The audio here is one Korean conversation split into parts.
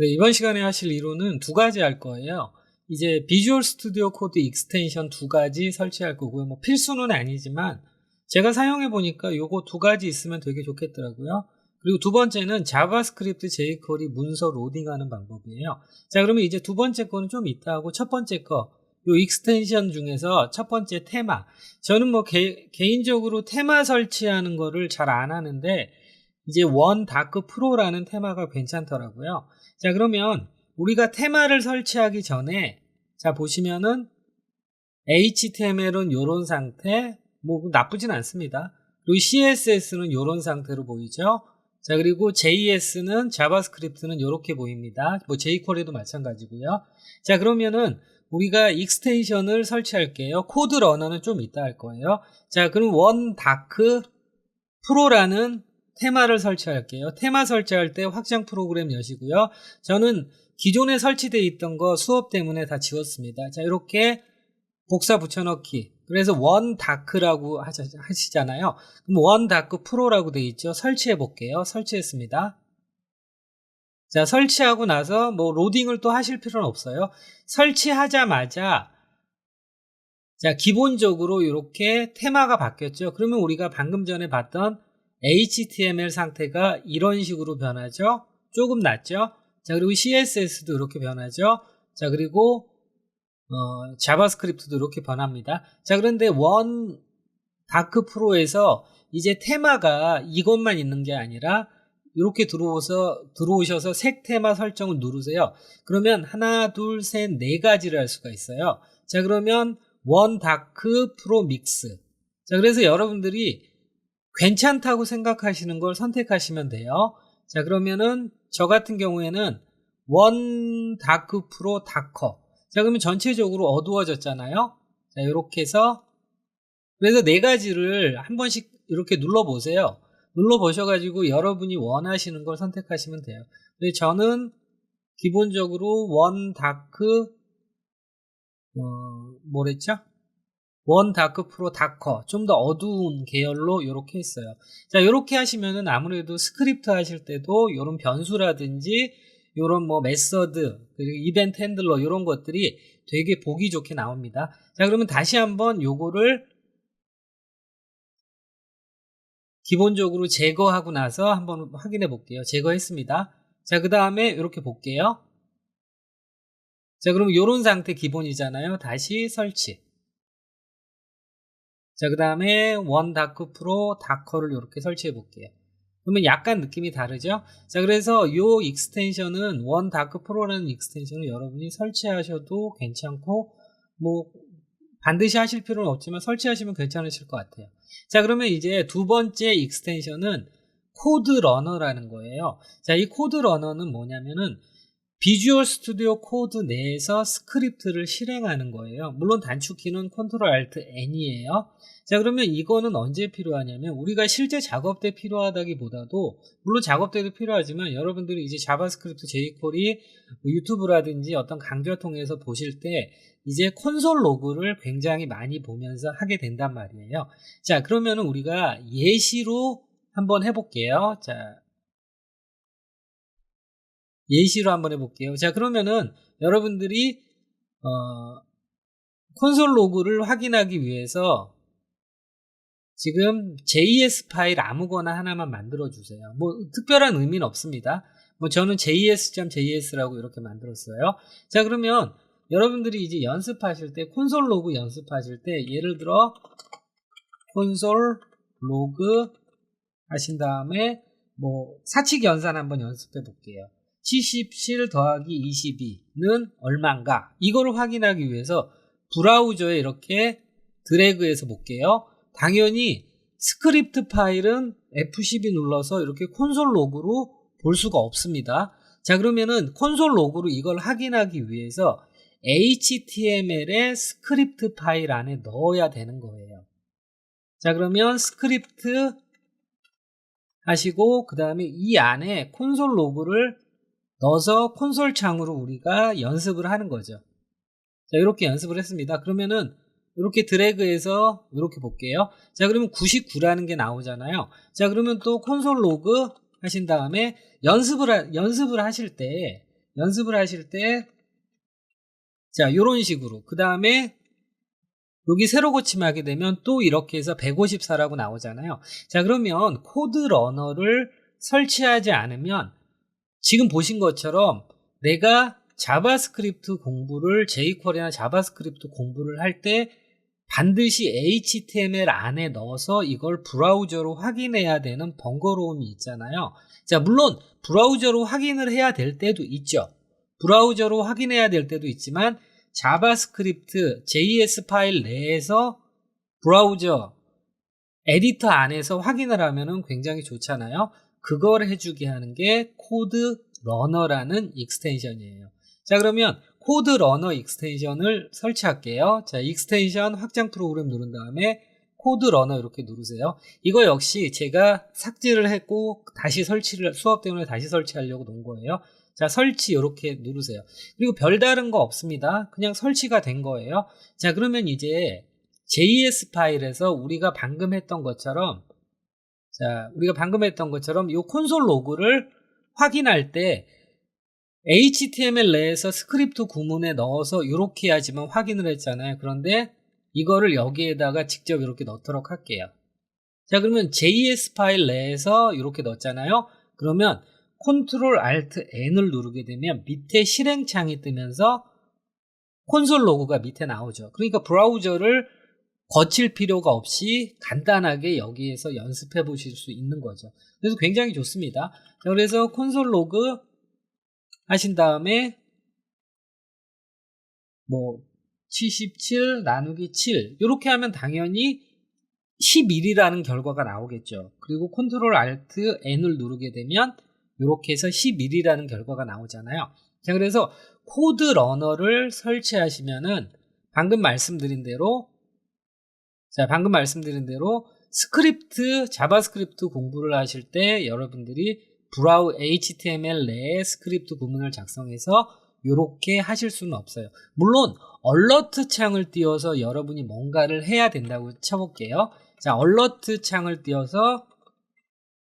네, 이번 시간에 하실 이론은 두 가지 할 거예요. 이제 비주얼 스튜디오 코드 익스텐션 두 가지 설치할 거고요. 뭐 필수는 아니지만 제가 사용해 보니까 요거 두 가지 있으면 되게 좋겠더라고요. 그리고 두 번째는 자바스크립트 jQuery 문서 로딩하는 방법이에요. 자, 그러면 이제 두 번째 거는 좀 이따 하고 첫 번째 거, 요 익스텐션 중에서 첫 번째 테마. 저는 뭐 개, 개인적으로 테마 설치하는 거를 잘 안 하는데 이제 원 다크 프로라는 테마가 괜찮더라고요. 자, 그러면 우리가 테마를 설치하기 전에 자, 보시면은 HTML은 요런 상태, 뭐 나쁘진 않습니다. 그리고 CSS는 요런 상태로 보이죠. 자, 그리고 JS는 자바스크립트는 이렇게 보입니다. 뭐 jQuery도 마찬가지고요. 자, 그러면은 우리가 익스텐션을 설치할게요. 코드 러너는 좀 이따 할 거예요. 자, 그럼 원 다크 프로라는 테마를 설치할게요. 테마 설치할 때 확장 프로그램 여시고요. 저는 기존에 설치되어 있던 거 수업 때문에 다 지웠습니다. 자, 이렇게 복사 붙여넣기. 그래서 원 다크라고 하시잖아요. 그럼 원 다크 프로라고 되어 있죠. 설치해 볼게요. 설치했습니다. 자, 설치하고 나서 뭐 로딩을 또 하실 필요는 없어요. 설치하자마자 자, 기본적으로 이렇게 테마가 바뀌었죠. 그러면 우리가 방금 전에 봤던 HTML 상태가 이런 식으로 변하죠. 조금 낫죠. 자, 그리고 CSS도 이렇게 변하죠. 자, 그리고 어, 자바스크립트도 이렇게 변합니다. 자, 그런데 원 다크 프로에서 이제 테마가 이것만 있는 게 아니라 이렇게 들어오서 들어오셔서 색 테마 설정을 누르세요. 그러면 하나, 둘, 셋, 네 가지를 할 수가 있어요. 자, 그러면 원 다크 프로 믹스. 자, 그래서 여러분들이 괜찮다고 생각하시는 걸 선택하시면 돼요. 자, 그러면은 저 같은 경우에는 원 다크 프로 다커. 자, 그러면 전체적으로 어두워졌잖아요. 자, 이렇게 해서 그래서 네 가지를 한 번씩 이렇게 눌러 보세요. 눌러 보셔 가지고 여러분이 원하시는 걸 선택하시면 돼요. 근데 저는 기본적으로 원 다크 어, 뭐랬죠? 원 다크 프로 다커 좀 더 어두운 계열로 이렇게 했어요. 자 이렇게 하시면은 아무래도 스크립트 하실 때도 이런 변수라든지 이런 뭐 메서드 그리고 이벤트 핸들러 이런 것들이 되게 보기 좋게 나옵니다. 자 그러면 다시 한번 요거를 기본적으로 제거하고 나서 한번 확인해 볼게요. 제거했습니다. 자 그 다음에 이렇게 볼게요. 자 그럼 이런 상태 기본이잖아요. 다시 설치. 자, 그 다음에 원 다크 프로 다커를 이렇게 설치해 볼게요. 그러면 약간 느낌이 다르죠? 자, 그래서 요 익스텐션은 원 다크 프로라는 익스텐션을 여러분이 설치하셔도 괜찮고, 뭐, 반드시 하실 필요는 없지만 설치하시면 괜찮으실 것 같아요. 자, 그러면 이제 두 번째 익스텐션은 코드 러너라는 거예요. 자, 이 코드 러너는 뭐냐면은 비주얼 스튜디오 코드 내에서 스크립트를 실행하는 거예요. 물론 단축키는 컨트롤 알트 N이에요. 자 그러면 이거는 언제 필요하냐면 우리가 실제 작업 때 필요하다기보다도 물론 작업 때도 필요하지만 여러분들이 이제 자바스크립트 jQuery 뭐 유튜브라든지 어떤 강좌 통해서 보실 때 이제 콘솔 로그를 굉장히 많이 보면서 하게 된단 말이에요. 자 그러면은 우리가 예시로 한번 해볼게요. 자 예시로 한번 해볼게요. 자, 그러면은 여러분들이 어, 콘솔 로그를 확인하기 위해서 지금 JS 파일 아무거나 하나만 만들어 주세요. 뭐 특별한 의미는 없습니다. 뭐 저는 js.js라고 이렇게 만들었어요. 자, 그러면 여러분들이 이제 연습하실 때 콘솔 로그 연습하실 때 예를 들어 콘솔 로그 하신 다음에 뭐 사칙 연산 한번 연습해 볼게요. 77 더하기 22는 얼만가 이거를 확인하기 위해서 브라우저에 이렇게 드래그해서 볼게요. 당연히 스크립트 파일은 F12 눌러서 이렇게 콘솔 로그로 볼 수가 없습니다. 자 그러면은 콘솔 로그로 이걸 확인하기 위해서 HTML의 스크립트 파일 안에 넣어야 되는 거예요. 자 그러면 스크립트 하시고 그 다음에 이 안에 콘솔 로그를 넣어서 콘솔 창으로 우리가 연습을 하는 거죠. 자, 이렇게 연습을 했습니다. 그러면은 이렇게 드래그해서 이렇게 볼게요. 자, 그러면 99라는 게 나오잖아요. 자, 그러면 또 콘솔 로그 하신 다음에 연습을 하, 연습을 하실 때 연습을 하실 때, 자, 요런 식으로. 그 다음에, 여기 세로 고침하게 되면 또 이렇게 해서 154라고 나오잖아요. 자, 그러면 코드 러너를 설치하지 않으면 지금 보신 것처럼 내가 자바스크립트 공부를 jQuery나 자바스크립트 공부를 할 때 반드시 HTML 안에 넣어서 이걸 브라우저로 확인해야 되는 번거로움이 있잖아요. 자, 물론 브라우저로 확인을 해야 될 때도 있죠. 브라우저로 확인해야 될 때도 있지만 자바스크립트 JS 파일 내에서 브라우저 에디터 안에서 확인을 하면은 굉장히 좋잖아요. 그걸 해주게 하는 게 코드 러너라는 익스텐션이에요. 자, 그러면 코드 러너 익스텐션을 설치할게요. 자, 익스텐션 확장 프로그램 누른 다음에 코드 러너 이렇게 누르세요. 이거 역시 제가 삭제를 했고 다시 설치를 수업 때문에 다시 설치하려고 놓은 거예요. 자, 설치 이렇게 누르세요. 그리고 별다른 거 없습니다. 그냥 설치가 된 거예요. 자, 그러면 이제 JS 파일에서 우리가 방금 했던 것처럼 자, 우리가 방금 했던 것처럼 이 콘솔 로그를 확인할 때 HTML 내에서 스크립트 구문에 넣어서 이렇게 해야지만 확인을 했잖아요. 그런데 이거를 여기에다가 직접 이렇게 넣도록 할게요. 자, 그러면 JS 파일 내에서 이렇게 넣었잖아요. 그러면 컨트롤 알트 N을 누르게 되면 밑에 실행창이 뜨면서 콘솔 로그가 밑에 나오죠. 그러니까 브라우저를 거칠 필요가 없이 간단하게 여기에서 연습해 보실 수 있는 거죠. 그래서 굉장히 좋습니다. 그래서 콘솔 로그 하신 다음에 뭐 77 나누기 7 이렇게 하면 당연히 11이라는 결과가 나오겠죠. 그리고 컨트롤 알트 N을 누르게 되면 이렇게 해서 11이라는 결과가 나오잖아요. 자, 그래서 코드 러너를 설치하시면은 방금 말씀드린 대로 자, 방금 말씀드린 대로 스크립트, 자바스크립트 공부를 하실 때 여러분들이 브라우 HTML 내에 스크립트 구문을 작성해서 이렇게 하실 수는 없어요. 물론 얼러트 창을 띄워서 여러분이 뭔가를 해야 된다고 쳐볼게요. 자, 얼러트 창을 띄워서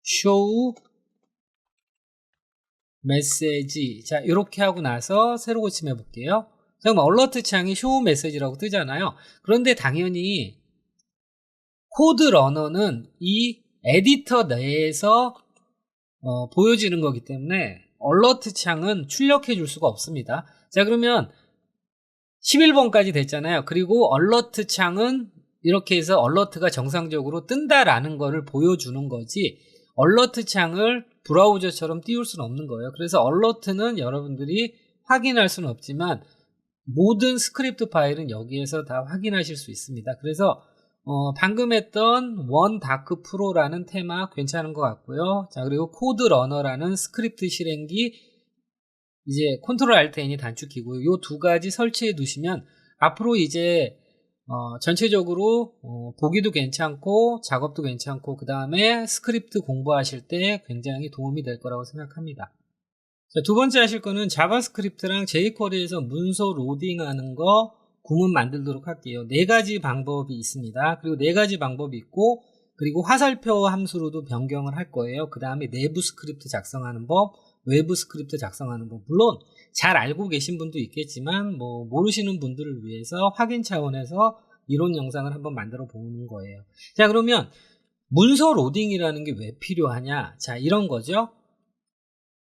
show 메시지 자 이렇게 하고 나서 새로 고침해 볼게요. 잠깐만 얼러트 창이 show 메시지라고 뜨잖아요. 그런데 당연히 코드 러너는 이 에디터 내에서 어, 보여지는 거기 때문에 얼러트 창은 출력해 줄 수가 없습니다. 자 그러면 11번까지 됐잖아요. 그리고 얼러트 창은 이렇게 해서 얼러트가 정상적으로 뜬다라는 거를 보여주는 거지 얼러트 창을 브라우저처럼 띄울 수는 없는 거예요. 그래서 얼러트는 여러분들이 확인할 수는 없지만 모든 스크립트 파일은 여기에서 다 확인하실 수 있습니다. 그래서 어, 방금 했던 원 다크 프로라는 테마 괜찮은 것 같고요. 자, 그리고 코드 러너라는 스크립트 실행기 이제 컨트롤 알트 N이 단축키고요. 이 두 가지 설치해 두시면 앞으로 이제 어, 전체적으로 어, 보기도 괜찮고 작업도 괜찮고 그 다음에 스크립트 공부하실 때 굉장히 도움이 될 거라고 생각합니다. 자, 두 번째 하실 거는 자바스크립트랑 jQuery에서 문서 로딩하는 거 구문 만들도록 할게요. 네 가지 방법이 있습니다. 그리고 네 가지 방법이 있고 그리고 화살표 함수로도 변경을 할 거예요. 그 다음에 내부 스크립트 작성하는 법, 외부 스크립트 작성하는 법. 물론 잘 알고 계신 분도 있겠지만 뭐 모르시는 분들을 위해서 확인 차원에서 이론 영상을 한번 만들어 보는 거예요. 자 그러면 문서 로딩이라는 게 왜 필요하냐? 자 이런 거죠.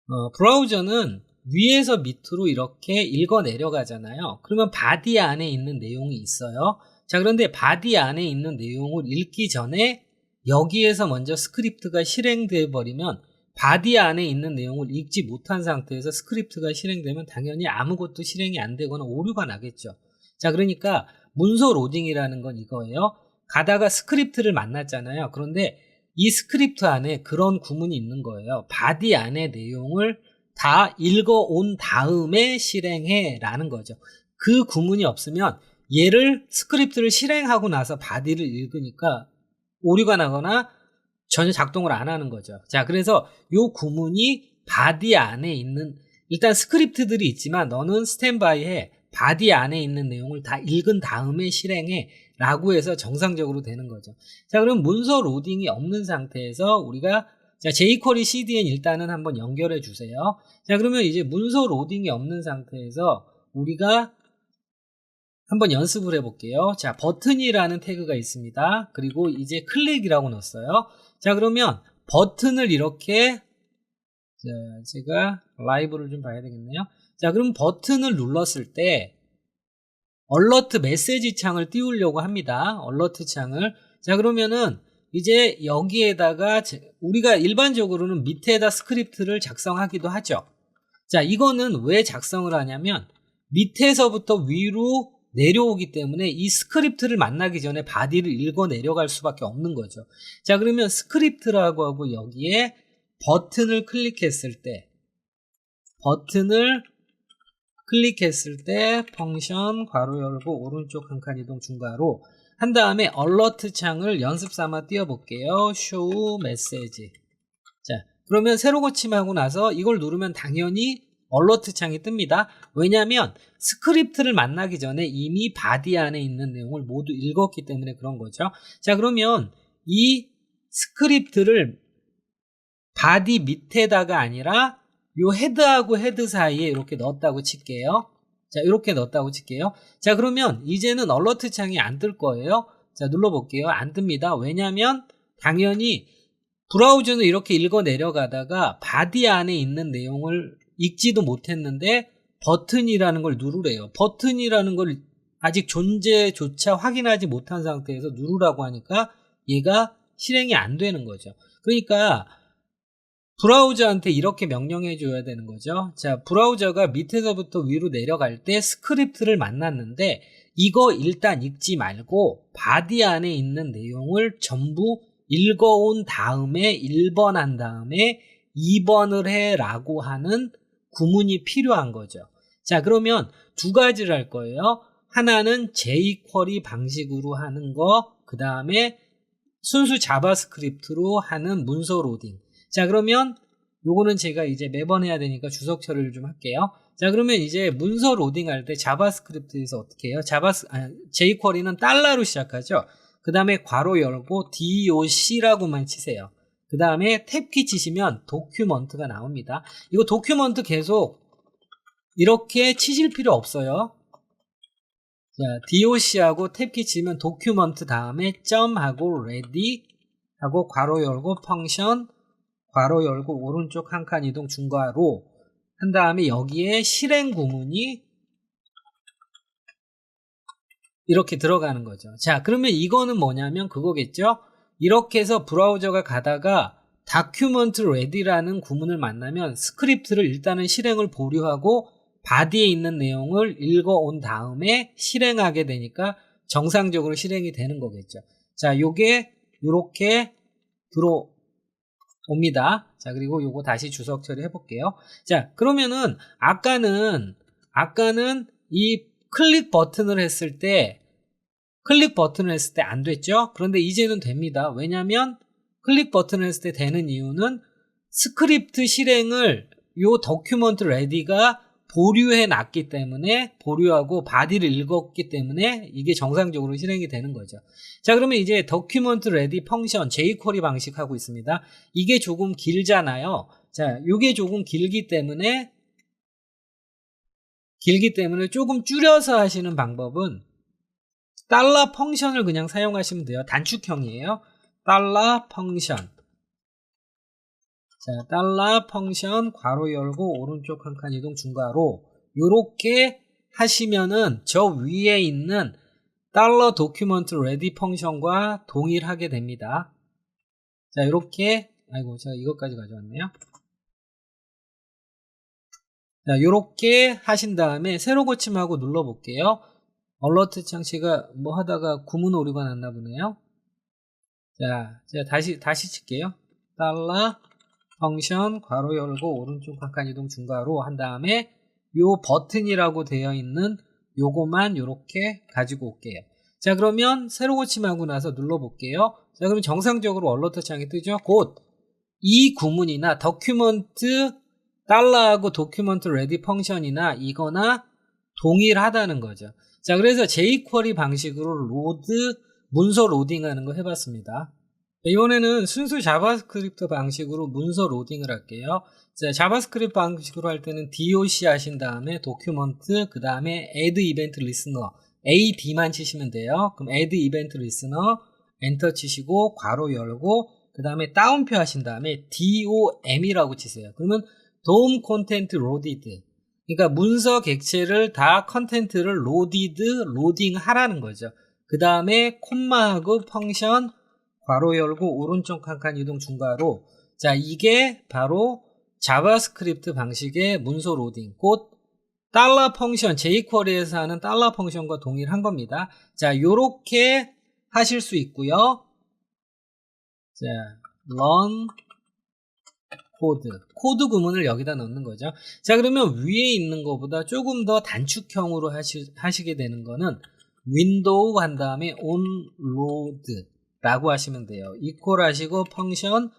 어, 브라우저는 위에서 밑으로 이렇게 읽어 내려가잖아요. 그러면 바디 안에 있는 내용이 있어요. 자, 그런데 바디 안에 있는 내용을 읽기 전에 여기에서 먼저 스크립트가 실행돼 버리면 바디 안에 있는 내용을 읽지 못한 상태에서 스크립트가 실행되면 당연히 아무것도 실행이 안 되거나 오류가 나겠죠. 자, 그러니까 문서 로딩이라는 건 이거예요. 가다가 스크립트를 만났잖아요. 그런데 이 스크립트 안에 그런 구문이 있는 거예요. 바디 안에 내용을 다 읽어온 다음에 실행해 라는 거죠. 그 구문이 없으면 얘를 스크립트를 실행하고 나서 바디를 읽으니까 오류가 나거나 전혀 작동을 안 하는 거죠. 자, 그래서 요 구문이 바디 안에 있는 일단 스크립트들이 있지만 너는 스탠바이해 바디 안에 있는 내용을 다 읽은 다음에 실행해 라고 해서 정상적으로 되는 거죠. 자, 그럼 문서 로딩이 없는 상태에서 우리가 자, jQuery CDN 일단은 한번 연결해 주세요. 자, 그러면 이제 문서 로딩이 없는 상태에서 우리가 한번 연습을 해볼게요. 자, 버튼이라는 태그가 있습니다. 그리고 이제 클릭이라고 넣었어요. 자, 그러면 버튼을 이렇게 자, 제가 라이브를 좀 봐야 되겠네요. 자, 그럼 버튼을 눌렀을 때 얼러트 메시지 창을 띄우려고 합니다. 얼러트 창을. 자, 그러면은 이제 여기에다가 제- 우리가 일반적으로는 밑에다 스크립트를 작성하기도 하죠. 자, 이거는 왜 작성을 하냐면 밑에서부터 위로 내려오기 때문에 이 스크립트를 만나기 전에 바디를 읽어 내려갈 수밖에 없는 거죠. 자, 그러면 스크립트라고 하고 여기에 버튼을 클릭했을 때 버튼을 클릭했을 때 펑션 괄호 열고 오른쪽 한 칸 이동 중괄호 한 다음에 얼러트 창을 연습 삼아 띄워볼게요. show 메시지. 자, 그러면 새로 고침하고 나서 이걸 누르면 당연히 얼러트 창이 뜹니다. 왜냐하면 스크립트를 만나기 전에 이미 바디 안에 있는 내용을 모두 읽었기 때문에 그런 거죠. 자, 그러면 이 스크립트를 바디 밑에다가 아니라 요 헤드하고 헤드 사이에 이렇게 넣었다고 칠게요. 자, 이렇게 넣었다고 칠게요. 자, 그러면 이제는 얼러트 창이 안 뜰 거예요. 자, 눌러볼게요. 안 뜹니다. 왜냐면 당연히 브라우저는 이렇게 읽어 내려가다가 바디 안에 있는 내용을 읽지도 못했는데 버튼이라는 걸 누르래요. 버튼이라는 걸 아직 존재조차 확인하지 못한 상태에서 누르라고 하니까 얘가 실행이 안 되는 거죠. 그러니까 브라우저한테 이렇게 명령해 줘야 되는 거죠. 자, 브라우저가 밑에서부터 위로 내려갈 때 스크립트를 만났는데 이거 일단 읽지 말고 바디 안에 있는 내용을 전부 읽어온 다음에 1번 한 다음에 2번을 해 라고 하는 구문이 필요한 거죠. 자, 그러면 두 가지를 할 거예요. 하나는 jQuery 방식으로 하는 거, 그 다음에 순수 자바스크립트로 하는 문서 로딩. 자, 그러면 요거는 제가 이제 매번 해야 되니까 주석 처리를 좀 할게요. 자, 그러면 이제 문서 로딩 할 때 자바스크립트에서 어떻게 해요? 자바스, 아, jQuery는 달러로 시작하죠. 그 다음에 괄호 열고 doc라고만 치세요. 그 다음에 탭키 치시면 도큐먼트가 나옵니다. 이거 도큐먼트 계속 이렇게 치실 필요 없어요. 자, doc하고 탭키 치면 도큐먼트 다음에 점하고 ready 하고 괄호 열고 펑션 괄호 열고 오른쪽 한 칸 이동 중괄호 한 다음에 여기에 실행 구문이 이렇게 들어가는 거죠. 자, 그러면 이거는 뭐냐면 그거겠죠? 이렇게 해서 브라우저가 가다가 다큐먼트 레디라는 구문을 만나면 스크립트를 일단은 실행을 보류하고 바디에 있는 내용을 읽어 온 다음에 실행하게 되니까 정상적으로 실행이 되는 거겠죠. 자, 요게 요렇게 들어 옵니다. 자, 그리고 요거 다시 주석 처리해 볼게요. 자, 그러면은 아까는 아까는 이 클릭 버튼을 했을 때 클릭 버튼을 했을 때 안 됐죠? 그런데 이제는 됩니다. 왜냐면 클릭 버튼을 했을 때 되는 이유는 스크립트 실행을 요 도큐먼트 레디가 보류해 놨기 때문에 보류하고 바디를 읽었기 때문에 이게 정상적으로 실행이 되는 거죠. 자, 그러면 이제 도큐먼트 레디 펑션 jQuery 방식 하고 있습니다. 이게 조금 길잖아요. 자, 요게 조금 길기 때문에 길기 때문에 조금 줄여서 하시는 방법은 달러 펑션을 그냥 사용하시면 돼요. 단축형이에요. 달러 펑션. 자, 달러 펑션 괄호 열고 오른쪽 한 칸 이동 중괄호 요렇게 하시면은 저 위에 있는 달러 도큐먼트 레디 펑션과 동일하게 됩니다. 자, 이렇게 아이고 제가 이것까지 가져왔네요. 자, 요렇게 하신 다음에 새로 고침하고 눌러 볼게요. 얼러트 창시가 뭐 하다가 구문 오류가 났나 보네요. 자, 제가 다시 다시 칠게요. 달러 펑션 괄호 열고 오른쪽 한칸 이동 중괄호 한 다음에 요 버튼이라고 되어 있는 요거만 요렇게 가지고 올게요. 자, 그러면 새로 고침하고 나서 눌러 볼게요. 자, 그럼 정상적으로 얼러트 창이 뜨죠. 곧 이 구문이나 더큐먼트 달러하고 도큐먼트 레디 펑션이나 이거나 동일하다는 거죠. 자, 그래서 jQuery 방식으로 로드, 문서 로딩하는 거 해봤습니다. 이번에는 순수 자바스크립트 방식으로 문서 로딩을 할게요. 자, 자바스크립트 방식으로 할 때는 doc 하신 다음에 도큐먼트, 그 다음에 add event listener, ad만 치시면 돼요. 그럼 add event listener, 엔터 치시고, 괄호 열고, 그 다음에 따옴표 하신 다음에 dom이라고 치세요. 그러면 dom content loaded. 그러니까 문서 객체를 다 컨텐트를 로디드, 로딩 하라는 거죠. 그 다음에 콤마하고 펑션, 괄호 열고 오른쪽 한칸 이동 중괄호. 자, 이게 바로 자바스크립트 방식의 문서 로딩. 곧 달러 펑션, jQuery에서 하는 달러 펑션과 동일한 겁니다. 자, 요렇게 하실 수 있고요. 자, run 코드. 코드 구문을 여기다 넣는 거죠. 자, 그러면 위에 있는 것보다 조금 더 단축형으로 하시, 하시게 되는 거는 윈도우 한 다음에 onload 라고 하시면 돼요. 이퀄 하시고 펑션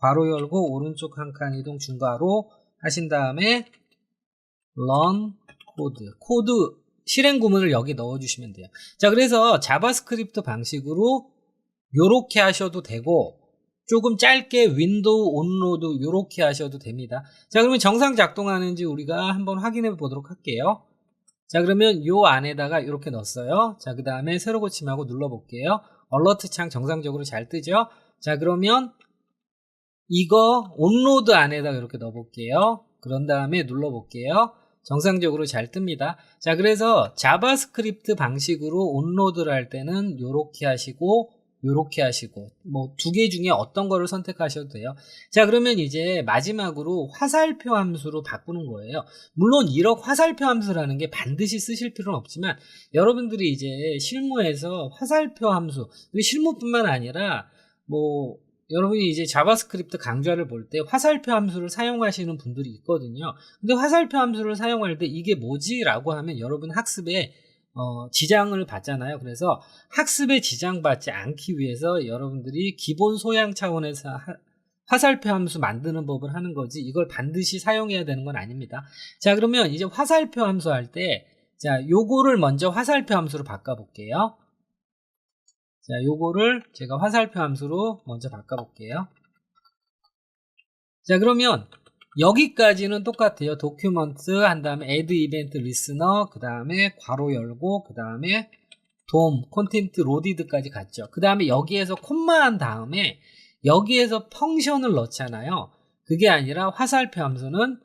괄호 열고 오른쪽 한 칸 이동 중괄호 하신 다음에 run 코드 코드 실행 구문을 여기 넣어 주시면 돼요. 자, 그래서 자바스크립트 방식으로 요렇게 하셔도 되고 조금 짧게 윈도우 온로드 요렇게 하셔도 됩니다. 자, 그러면 정상 작동하는지 우리가 한번 확인해 보도록 할게요. 자, 그러면 요 안에다가 이렇게 넣었어요. 자, 그 다음에 새로 고침하고 눌러 볼게요. 얼러트 창 정상적으로 잘 뜨죠? 자, 그러면 이거 온로드 안에다 이렇게 넣어 볼게요. 그런 다음에 눌러 볼게요. 정상적으로 잘 뜹니다. 자, 그래서 자바스크립트 방식으로 온로드를 할 때는 요렇게 하시고 요렇게 하시고 뭐 두 개 중에 어떤 거를 선택하셔도 돼요. 자, 그러면 이제 마지막으로 화살표 함수로 바꾸는 거예요. 물론 1억 화살표 함수라는 게 반드시 쓰실 필요는 없지만 여러분들이 이제 실무에서 화살표 함수, 실무뿐만 아니라 뭐 여러분이 이제 자바스크립트 강좌를 볼 때 화살표 함수를 사용하시는 분들이 있거든요. 근데 화살표 함수를 사용할 때 이게 뭐지? 라고 하면 여러분 학습에 어, 지장을 받잖아요. 그래서 학습에 지장받지 않기 위해서 여러분들이 기본 소양 차원에서 하, 화살표 함수 만드는 법을 하는 거지 이걸 반드시 사용해야 되는 건 아닙니다. 자 그러면 이제 화살표 함수 할 때 자 요거를 먼저 화살표 함수로 바꿔볼게요. 자 요거를 제가 화살표 함수로 먼저 바꿔볼게요. 자 그러면 여기까지는 똑같아요. 도큐먼트 한 다음에 add event 그 다음에 괄호 열고 그 다음에 dom 콘텐트 로디드까지 갔죠. 그 다음에 여기에서 콤마 한 다음에 여기에서 펑션을 넣잖아요. 그게 아니라 화살표 함수는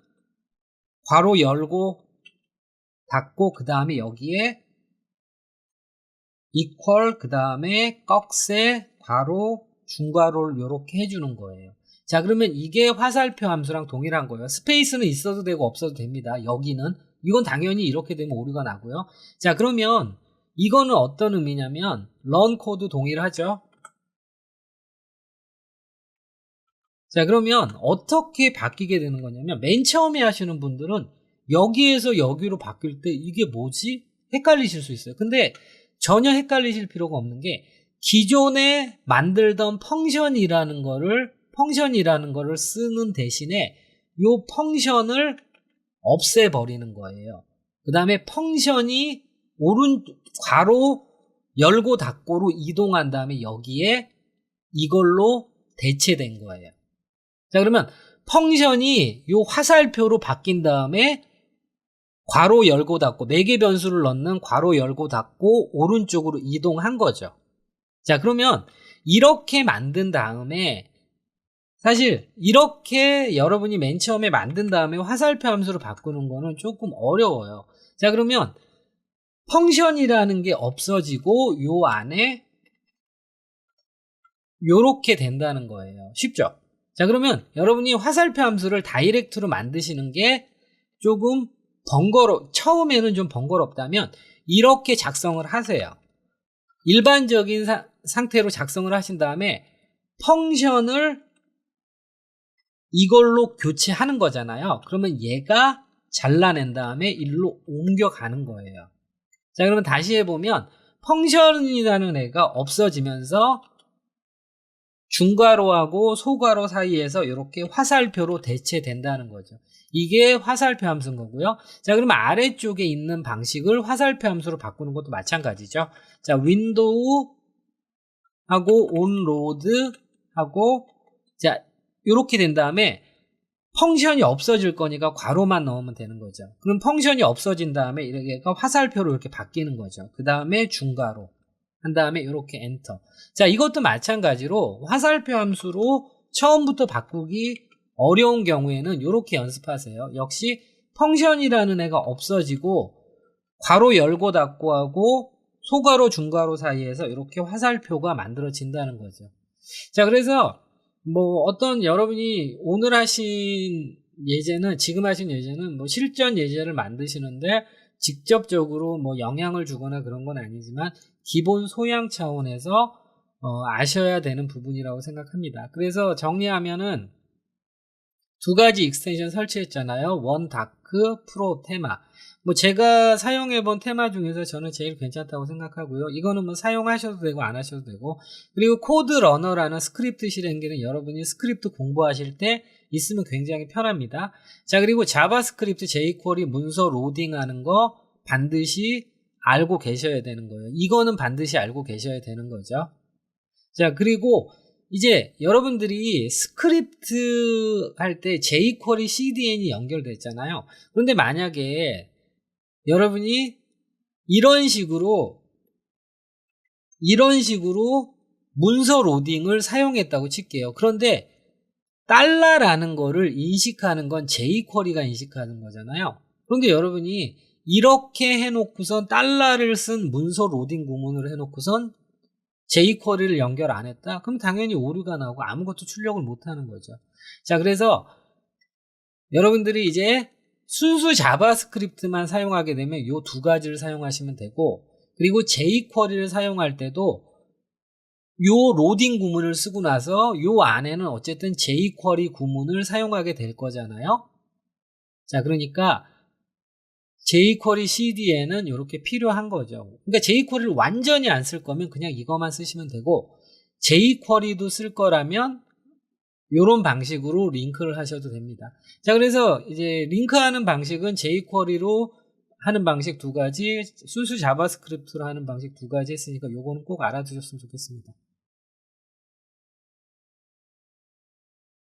괄호 열고 닫고 그 다음에 여기에 equal 그 다음에 꺽쇠 괄호 중괄호를 이렇게 해주는 거예요. 자 그러면 이게 화살표 함수랑 동일한 거예요. 스페이스는 있어도 되고 없어도 됩니다. 여기는 이건 당연히 이렇게 되면 오류가 나고요. 자 그러면 이거는 어떤 의미냐면 run 코드 동일하죠. 자 그러면 어떻게 바뀌게 되는 거냐면 맨 처음에 하시는 분들은 여기에서 여기로 바뀔 때 이게 뭐지? 헷갈리실 수 있어요. 근데 전혀 헷갈리실 필요가 없는 게 기존에 만들던 펑션이라는 거를 펑션이라는 거를 쓰는 대신에 요 펑션을 없애버리는 거예요. 그 다음에 펑션이 오른 괄호 열고 닫고로 이동한 다음에 여기에 이걸로 대체된 거예요. 자 그러면 펑션이 요 화살표로 바뀐 다음에 괄호 열고 닫고 4개 변수를 넣는 괄호 열고 닫고 오른쪽으로 이동한 거죠. 자 그러면 이렇게 만든 다음에 사실 이렇게 여러분이 맨 처음에 만든 다음에 화살표 함수로 바꾸는 거는 조금 어려워요. 자 그러면 펑션이라는 게 없어지고 요 안에 요렇게 된다는 거예요. 쉽죠? 자 그러면 여러분이 화살표 함수를 다이렉트로 만드시는 게 조금 번거로 처음에는 좀 번거롭다면 이렇게 작성을 하세요. 일반적인 사, 상태로 작성을 하신 다음에 펑션을 이걸로 교체하는 거잖아요. 그러면 얘가 잘라낸 다음에 일로 옮겨가는 거예요. 자, 그러면 다시 해보면 펑션이라는 애가 없어지면서 중괄호하고 소괄호 사이에서 이렇게 화살표로 대체된다는 거죠. 이게 화살표 함수인 거고요. 자, 그러면 아래쪽에 있는 방식을 화살표 함수로 바꾸는 것도 마찬가지죠. 자, 윈도우 하고 온로드 하고 자 이렇게 된 다음에 펑션이 없어질 거니까 괄호만 넣으면 되는 거죠. 그럼 펑션이 없어진 다음에 이렇게가 화살표로 이렇게 바뀌는 거죠. 그 다음에 중괄호 한 다음에 이렇게 엔터. 자 이것도 마찬가지로 화살표 함수로 처음부터 바꾸기 어려운 경우에는 이렇게 연습하세요. 역시 펑션이라는 애가 없어지고 괄호 열고 닫고 하고 소괄호 중괄호 사이에서 이렇게 화살표가 만들어진다는 거죠. 자 그래서 뭐 어떤 여러분이 오늘 하신 예제는 지금 하신 예제는 뭐 실전 예제를 만드시는데 직접적으로 뭐 영향을 주거나 그런 건 아니지만 기본 소양 차원에서 어, 아셔야 되는 부분이라고 생각합니다. 그래서 정리하면은 두 가지 익스텐션 설치했잖아요. 원 다크 프로 테마. 뭐 제가 사용해 본 테마 중에서 저는 제일 괜찮다고 생각하고요. 이거는 뭐 사용하셔도 되고 안 하셔도 되고 그리고 코드 러너라는 스크립트 실행기는 여러분이 스크립트 공부하실 때 있으면 굉장히 편합니다. 자 그리고 자바스크립트 jQuery 문서 로딩하는 거 반드시 알고 계셔야 되는 거예요. 이거는 반드시 알고 계셔야 되는 거죠. 자 그리고 이제 여러분들이 스크립트 할 때 jQuery CDN이 연결됐잖아요. 그런데 만약에 여러분이 이런 식으로 이런 식으로 문서 로딩을 사용했다고 칠게요. 그런데 달러라는 거를 인식하는 건 jQuery가 인식하는 거잖아요. 그런데 여러분이 이렇게 해놓고선 달러를 쓴 문서 로딩 구문을 해놓고선 jQuery를 연결 안 했다? 그럼 당연히 오류가 나오고 아무것도 출력을 못 하는 거죠. 자, 그래서 여러분들이 이제 순수 자바스크립트만 사용하게 되면 이 두 가지를 사용하시면 되고 그리고 jQuery를 사용할 때도 요 로딩 구문을 쓰고 나서 요 안에는 어쨌든 jQuery 구문을 사용하게 될 거잖아요. 자, 그러니까 jQuery CD에는 이렇게 필요한 거죠. 그러니까 jQuery를 완전히 안 쓸 거면 그냥 이것만 쓰시면 되고 jQuery도 쓸 거라면 이런 방식으로 링크를 하셔도 됩니다. 자, 그래서 이제 링크하는 방식은 jQuery로 하는 방식 두 가지, 순수 자바스크립트로 하는 방식 두 가지 했으니까 요거는 꼭 알아두셨으면 좋겠습니다.